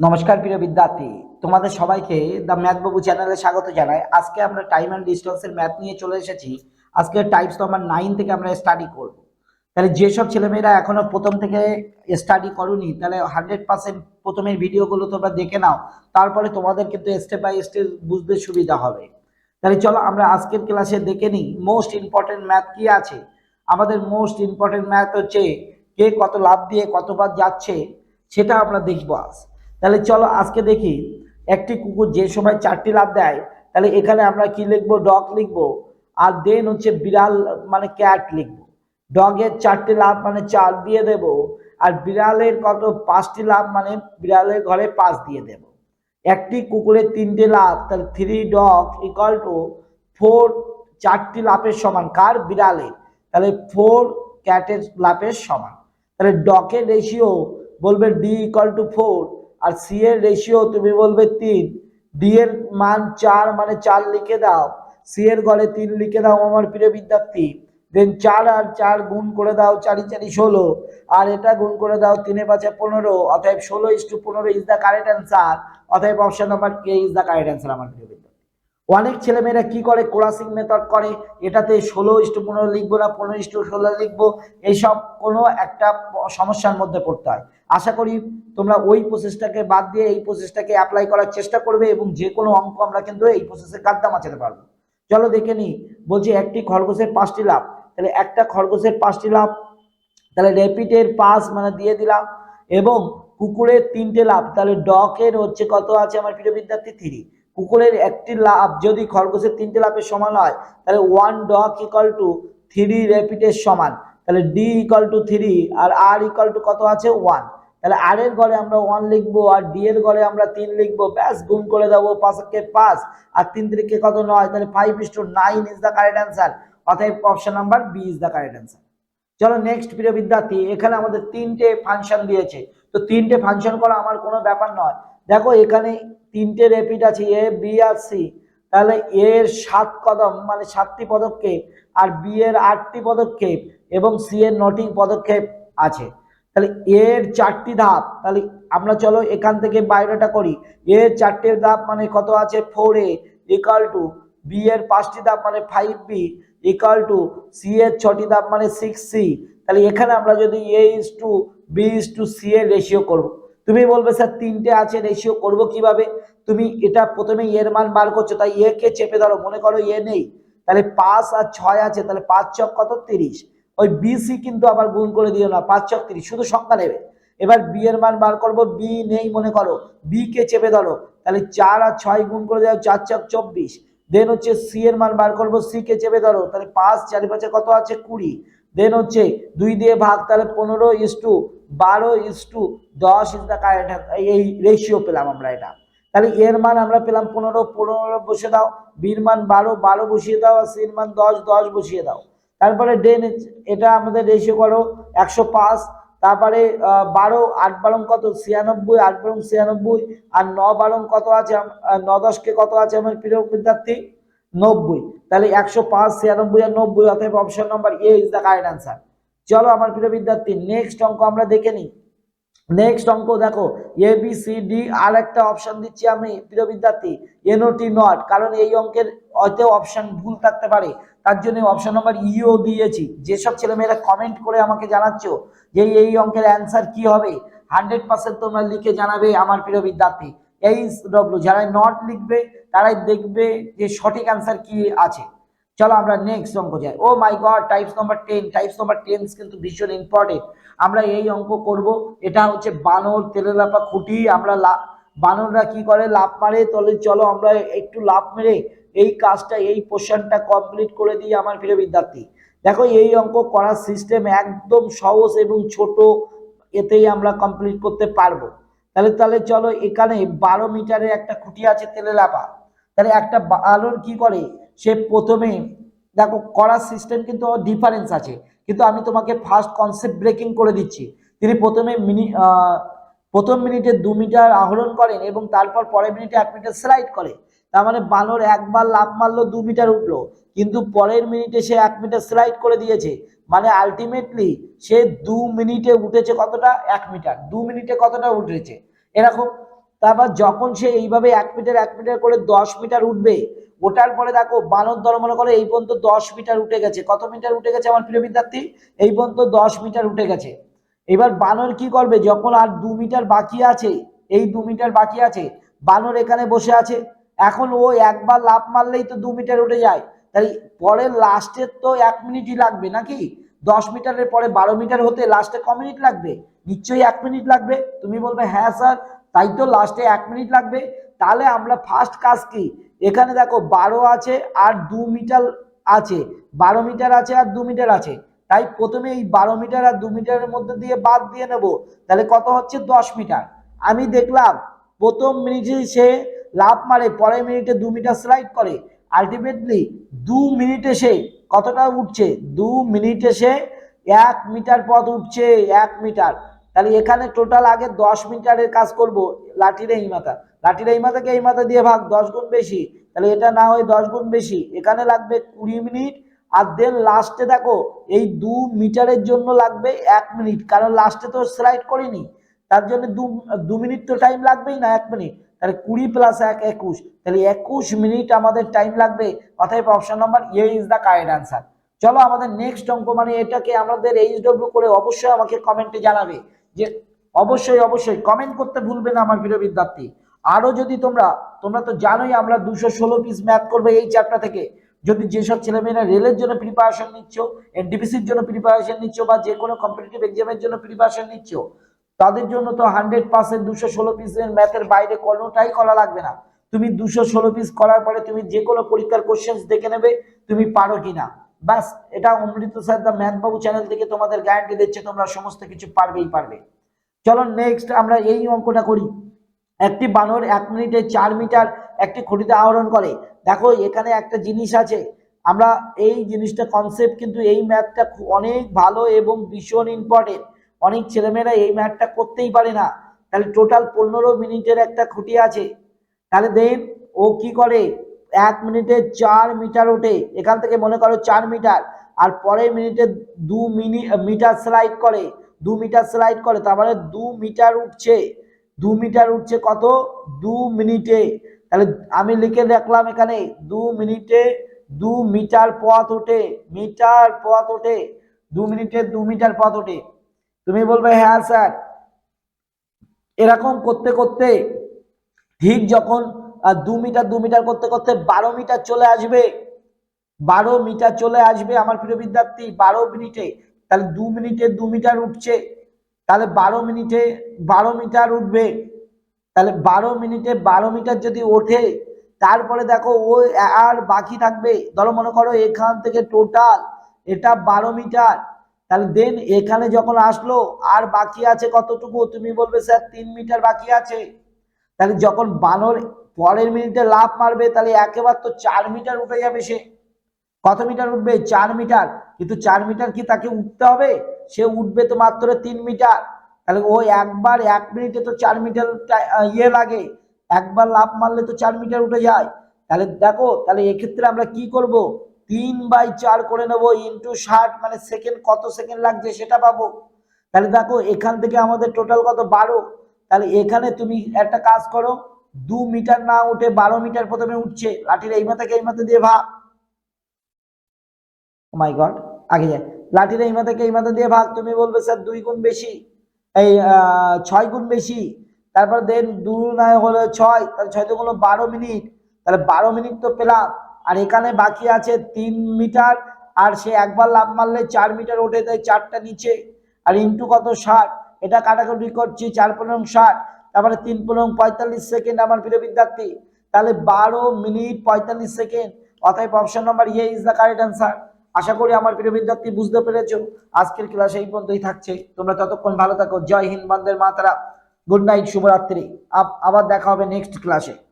নমস্কার প্রিয় বিদ্যার্থী, তোমাদের সবাইকে দ্য ম্যাথ বাবু চ্যানেলে স্বাগত জানাই। আজকে আমরা টাইম অ্যান্ড ডিস্টেন্সের ম্যাথ নিয়ে চলে এসেছি। আজকে টাইপস নাম্বার নাইন থেকে আমরা স্টাডি করব। তাহলে যেসব ছেলেমেয়েরা এখনও প্রথম থেকে স্টাডি করনি, তাহলে হান্ড্রেড পার্সেন্ট প্রথমের ভিডিওগুলো তোমরা দেখে নাও। তারপরে তোমাদের কিন্তু স্টেপ বাই স্টেপ বুঝতে সুবিধা হবে। তাহলে চলো আমরা আজকের ক্লাসে দেখে নিই মোস্ট ইম্পর্টেন্ট ম্যাথ কি আছে? আমাদের মোস্ট ইম্পর্টেন্ট ম্যাথ হচ্ছে কে কত লাভ দিয়ে কতবার যাচ্ছে, সেটা আমরা দেখব আজ। তাহলে চলো আজকে দেখি একটি কুকুর যে সময় চারটি লাভ দেয়, তাহলে এখানে আমরা কি লিখব? ডগ লিখব। আর দেন হচ্ছে বিড়াল মানে ক্যাট লিখব। ডগের চারটি লাভ মানে চার দিয়ে দেব, আর বিড়ালের কত? পাঁচটি লাভ মানে বিড়ালের ঘরে পাঁচ দিয়ে দেব। একটি কুকুরের তিনটি লাভ, তাহলে three dog equal to four চারটি লাভের সমান। কার? বিড়ালের। তাহলে ফোর ক্যাটের লাভের সমান। তাহলে ডকের রেশিও বলবে ডি ইকাল টু ফোর আর সি এর রেশিও তুমি বলবে তিন। ডি এর মান চার মানে চার লিখে দাও। সি এর গড়ে তিন লিখে দাও, আমার প্রিয় বিদ্যার্থী। দেন চার আর চার গুণ করে দাও চারি চারি, ষোলো। আর এটা গুণ করে দাও তিনে পাঁচে পনেরো। অতএব ষোলো ইস টু পনেরো ইজ দ্য কারেক্ট অ্যান্সার অতএব অপশন নাম্বার কে ইজ দ্য কারেক্ট অ্যান্সার আমার প্রিয় অনেক ছেলেমেয়েরা কি করে? কোরাসিং মেথড করে। এটাতে ষোলো ইস্টু পনেরো লিখব না, পনেরো ইস্টু ষোলো লিখব। এইসব কোনো একটা সমস্যার মধ্যে পড়তে হয়। আশা করি তোমরা ওই প্রসেসটাকে বাদ দিয়ে এই প্রসেসটাকে অ্যাপ্লাই করার চেষ্টা করবে এবং যে কোনো অঙ্ক আমরা কিন্তু এই প্রসেসে গাদ্দা মাচাতে পারব। চলো দেখে নিই। বলছি একটি খরগোশের পাঁচটি লাভ তাহলে একটা খরগোশের পাঁচটি লাভ তাহলে রেপিটের পাস মানে দিয়ে দিলাম। এবং কুকুরের তিনটে লাভ তাহলে ডকের হচ্ছে কত? আছে আমার প্রিয় বিদ্যার্থী, থ্রি। কুকুরের একটি লাভ যদি খরগোশের তিনটি লাভের সমান হয়, তাহলে one doc equal to three রেপিটের সমান। তাহলে ডি ইকাল টু থ্রি আর আর ইকাল টু কত আছে? ওয়ান তাহলে আর এর ঘরে আমরা ওয়ান লিখব আর ডি এর ঘরে আমরা তিন লিখব। ব্যাস, গুণ করে দেবো পাঁচকে পাঁচ। আর তিন তিরিকে কত নয়? তাহলে five is to nine is the correct answer অতএব option number B is the correct answer চলো নেক্সট প্রিয় বিদ্যার্থী, এখানে আমাদের তিনটে ফাংশন দিয়েছে। তো তিনটে ফাংশন করা আমার কোনো ব্যাপার নয়। দেখো এখানে তিনটে রেপিড আছে এ বি আর সি তাহলে এর সাত কদম মানে সাতটি পদক্ষেপ, আর বি এর আটটি পদক্ষেপ, এবং সি এর নটি পদক্ষেপ আছে। তাহলে এর চারটি ধাপ, তাহলে আমরা চলো এখান থেকে বাইরেটা করি। এর চারটে ধাপ মানে কত আছে? Four A equal to B এর পাঁচটি ধাপ মানে five B equal to C এর ছটি ধাপ মানে সিক্স সি তাহলে এখানে আমরা যদি A is to B is to C এর রেশিও করব। তুমি বলবে, স্যার, তিনটে আছে রেশিও করব কীভাবে? তুমি এটা প্রথমে এর মান বার করছ, তাই এ কে চেপে ধরো, মনে করো এ নেই। তাহলে পাঁচ আর ছয় আছে, তাহলে পাঁচ চক কত? তিরিশ। ওই বিসি কিন্তু আবার গুণ করে দিও না, পাঁচ চক তিরিশ, শুধু সংখ্যা নেবে। এবার বি এর মান বার করব, বি নেই মনে করো, বি কে চেপে ধরো, তাহলে চার আর ছয় গুণ করে দেওয়া, চার চক চব্বিশ। দেন হচ্ছে সি এর মান বার করব, সি কে চেপে ধরো, তাহলে পাঁচ, চারি পাঁচে কত আছে? কুড়ি। দেন হচ্ছে দুই দিয়ে ভাগ, তাহলে পনেরো ইস টু বারো ইস টু দশ ইস দ্য কারেক্ট এই রেশিও পেলাম আমরা এটা। তাহলে এর মান আমরা পেলাম পনেরো পনেরো বসে দাও বির মান বারো বারো বসিয়ে দাও আর সির মান দশ দশ বসিয়ে দাও। তারপরে ডেন এটা আমাদের রেশিও করো, একশো পাঁচ, তারপরে বারো, আট বারং কত? ছিয়ানব্বই, আট বারং ছিয়ানব্বই, আর ন বারং কত আছে? ন দশকে কত আছে আমার প্রিয় বিদ্যার্থী? নব্বই। তাহলে একশো পাঁচ, ছিয়ানব্বই আর নব্বই, অতএব option number A is the correct answer চলো আমার প্রিয় বিদ্যার্থী নেক্সট অঙ্ক আমরা দেখে নিই। নেক্সট অঙ্ক দেখো এ বি সি ডি আর একটা অপশন দিচ্ছি আমি, প্রিয় বিদ্যার্থী এনওটি নট কারণ এই অঙ্কের হয়তো অপশন ভুল থাকতে পারে। তার জন্য অপশন নাম্বার ইও দিয়েছি। যেসব ছেলেমেয়েরা কমেন্ট করে আমাকে জানাচ্ছ যে এই অঙ্কের অ্যান্সার কি হবে হান্ড্রেড পার্সেন্ট তোমরা লিখে জানাবে আমার প্রিয় বিদ্যার্থী। এই ডব্লিউ যারা নট লিখবে, তারাই দেখবে যে সঠিক অ্যান্সার কি আছে। চলো আমরা নেক্সট অঙ্ক যাই। ও my god types number ten types number ten কিন্তু ভীষণ ইম্পর্টেন্ট আমরা এই অঙ্ক করব, এটা হচ্ছে বানর, তেলেলাপা, খুঁটি। আমরা বানররা কি করে? লাভ মারে, তাহলে চলো আমরা একটু লাভ মেরে এই কাজটা, এই পোর্শনটা কমপ্লিট করে দিই আমার প্রিয় বিদ্যার্থী। দেখো, এই অঙ্ক করার সিস্টেম একদম সহজ এবং ছোট, এতেই আমরা কমপ্লিট করতে পারব। তাহলে তাহলে চলো এখানে বারো মিটারের একটা খুঁটি আছে, তেলেলাপা। তাহলে একটা বানর কি করে? সে প্রথমে, দেখো, করার সিস্টেম কিন্তু ডিফারেন্স আছে। কিন্তু আমি তোমাকে ফার্স্ট কনসেপ্ট ব্রেকিং করে দিচ্ছি। তিনি প্রথমে মিনি প্রথম মিনিটে দু মিটার আহরণ করেন এবং তারপর পরের মিনিটে এক মিটার স্লাইড করে। তার মানে বানর একবার লাভ মারলো, দু মিটার উঠল। কিন্তু পরের মিনিটে সে এক মিটার স্লাইড করে দিয়েছে। মানে আলটিমেটলি সে দু মিনিটে উঠেছে কতটা? এক মিটার দু মিনিটে কতটা উঠেছে? এরকম তারপর যখন সে এইভাবে এক মিটার এক মিটার করে দশ মিটার উঠবে ওটার পরে দেখো বানর দল মনে করো এই পর্যন্ত দশ মিটার উঠে গেছে। কত মিটার উঠে গেছে আমার প্রিয় বিদ্যার্থী? এই পর্যন্ত দশ মিটার উঠে গেছে। এবার বানর কি করবে? যখন আর দু মিটার বাকি আছে, এই দু মিটার বাকি আছে, বানর এখানে বসে আছে। এখন ও একবার লাফ মারলেই তো দু মিটার উঠে যায়। তাই পরে লাস্টের তো এক মিনিটই লাগবে নাকি? দশ মিটারের পরে বারো মিটার হতে লাস্টে ক মিনিট লাগবে? নিশ্চয়ই এক মিনিট লাগবে। তুমি বলবে হ্যাঁ স্যার তাই তো লাস্টে এক মিনিট লাগবে। তাহলে আমরা ফার্স্ট কাজ কি? এখানে দেখো বারো আছে আর দু মিটার আছে। বারো মিটার আছে আর দু মিটার আছে। তাই প্রথমে এই বারো মিটার আর দু মিটারের মধ্যে দিয়ে বাদ দিয়ে নেব। তাহলে কত হচ্ছে? দশ মিটার আমি দেখলাম প্রথম মিনিটে সে লাভ মারে, পরের মিনিটে দু মিটার স্লাইড করে। আলটিমেটলি দু মিনিটে সে কতটা উঠছে? দু মিনিটে সে এক মিটার পথ উঠছে, এক মিটার তাহলে এখানে টোটাল আগে দশ মিটারের কাজ করব লাঠির এই মাথা লাঠির এই মাথাকে এই মাথা দিয়ে ভাগ? দশ গুণ বেশি। তাহলে এটা না হয় দশ গুণ বেশি। এখানে লাগবে কুড়ি মিনিট। আর দেন লাস্টে দেখো, এই দু মিটারের জন্য লাগবে এক মিনিট। কারণ লাস্টে তো স্লাইড করিনি। তার জন্য দু দু মিনিট তো টাইম লাগবেই না, এক মিনিট। তাহলে কুড়ি প্লাস এক, একুশ। তাহলে একুশ মিনিট আমাদের টাইম লাগবে। অতএব option number A is the correct answer চলো আমাদের নেক্সট অঙ্ক মানে এটাকে আমাদের এইচ ডব্লিউ করে অবশ্যই আমাকে কমেন্টে জানাবে। যে অবশ্যই অবশ্যই কমেন্ট করতে ভুলবে না আমার প্রিয় বিদ্যার্থী। আরও যদি তোমরা তোমরা তো জানোই আমরা দুশো ষোলো পিস ম্যাথ করবে এই চ্যাপ্টার থেকে। যদি যেসব ছেলেমেয়েরা রেলের জন্য প্রিপারেশন নিচ্ছ এনটিপিসির জন্য প্রিপারেশন নিচ্ছ বা যে কোনো কম্পিটিটিভ এক্সামের জন্য প্রিপারেশন নিচ্ছ, তাদের জন্য তো হান্ড্রেড পার্সেন্ট দুশো ষোলো পিসের ম্যাথের বাইরে কোনোটাই করা লাগবে না। তুমি দুশো ষোলো পিস করার পরে তুমি যে কোনো পরীক্ষার কোশ্চেন দেখে নেবে, তুমি পারো কিনা। ব্যাস, এটা Amrit sir the math Babu channel থেকে তোমাদের গ্যারান্টি দিচ্ছে, তোমরা সমস্ত কিছু পারবেই পারবে। চলো নেক্সট আমরা এই অঙ্কটা করি। একটি বানর এক মিনিটে চার মিটার একটি খুঁটিতে আহরণ করে। দেখো, এখানে একটা জিনিস আছে। আমরা এই জিনিসটা কনসেপ্ট কিন্তু এই ম্যাথটা অনেক ভালো এবং ভীষণ ইম্পর্টেন্ট অনেক ছেলেমেয়েরা এই ম্যাথটা করতেই পারে না। তাহলে টোটাল পনেরো মিনিটের একটা খুঁটি আছে। তাহলে দেন ও কি করে? এক মিনিটে চার মিটার ওঠে। এখান থেকে মনে করো চার মিটার। আর পরের মিনিটে দু মিনি মিটার স্লাইড করে। দু মিটার স্লাইড করে, তার মানে দু মিটার উঠছে। দু মিটার উঠছে কত? দু মিনিটে। তাহলে আমি লিখে দেখলাম এখানে, দু মিনিটে দু মিটার পথ ওঠে। মিটার পথ ওঠে। দু মিনিটে দু মিটার পথ ওঠে। তুমি বলবে হ্যাঁ স্যার। এরকম করতে করতে ঠিক যখন দু মিটার দু মিটার করতে করতে বারো মিটার চলে আসবে। বারো মিটার চলে আসবে আমার প্রিয় বিদ্যার্থী, বারো মিনিটে। তাহলে দু মিনিটে দু মিটার উঠছে। তাহলে বারো মিনিটে বারো মিটার উঠবে। তাহলে বারো মিনিটে বারো মিটার যদি ওঠে, তারপরে দেখো ও আর বাকি থাকবে। ধরো মনে করো এখান থেকে টোটাল এটা বারো মিটার। তাহলে দেন এখানে যখন আসলো, আর বাকি আছে কতটুকু? তুমি বলবে, স্যার, তিন মিটার বাকি আছে। তাহলে যখন বানর পরের মিনিটে লাফ মারবে, তাহলে একেবারে তো চার মিটার উঠে যাবে সে। কত মিটার উঠবে? চার মিটার। কিন্তু চার মিটার কি তাকে উঠতে হবে? সে উঠবে তো মাত্র তিন মিটার। তাহলে ও একবার এক মিনিটে তো চার মিটার ইয়ে লাগে। একবার লাফ মারলে তো চার মিটার উঠে যায়। তাহলে দেখো, তাহলে এক্ষেত্রে আমরা কি করব? তিন বাই চার করে নেব ইন্টু ষাট মানে সেকেন্ড কত সেকেন্ড লাগছে সেটা পাবো। তাহলে দেখো, এখান থেকে আমাদের টোটাল কত? বারো। তাহলে এখানে তুমি একটা কাজ করো দু মিটার না উঠে বারো মিটার প্রথমে উঠছে। লাঠির এই মাথাকে এই মাথা দিয়ে ভাগ। মাই গড আগে যায় লাঠির এই মাথাকে এই মাথা দিয়ে ভাগ। তুমি বলবে, স্যার, দুই গুণ বেশি। এই ছয় গুণ বেশি। তারপর দেন দু নয় হলো ছয়, তাহলে ছয় হলো বারো মিনিট। তাহলে বারো মিনিট তো পেলাম। আর এখানে বাকি আছে তিন মিটার। আর সে একবার লাভ মারলে চার মিটার ওঠে, তাই চারটা নিচে। আর ইন্টু কত? ষাট। এটা কাটাকুটি করছি চার পনেরো ষাট। তারপরে তিন পনেরো পঁয়তাল্লিশ সেকেন্ড আমার প্রিয় বিদ্যার্থী। তাহলে বারো মিনিট পঁয়তাল্লিশ সেকেন্ড। অতএব option number E is the correct answer আশা করি আমার প্রিয় বিদ্যার্থী বুঝতে পেরেছ। আজকের ক্লাস এই পর্যন্তই থাকছে। তোমরা ততক্ষণ ভালো থাকো। জয় হিন্দ বন্দের মাতারা গুড নাইট শুভরাত্রি। আব- আবার দেখা হবে নেক্সট ক্লাসে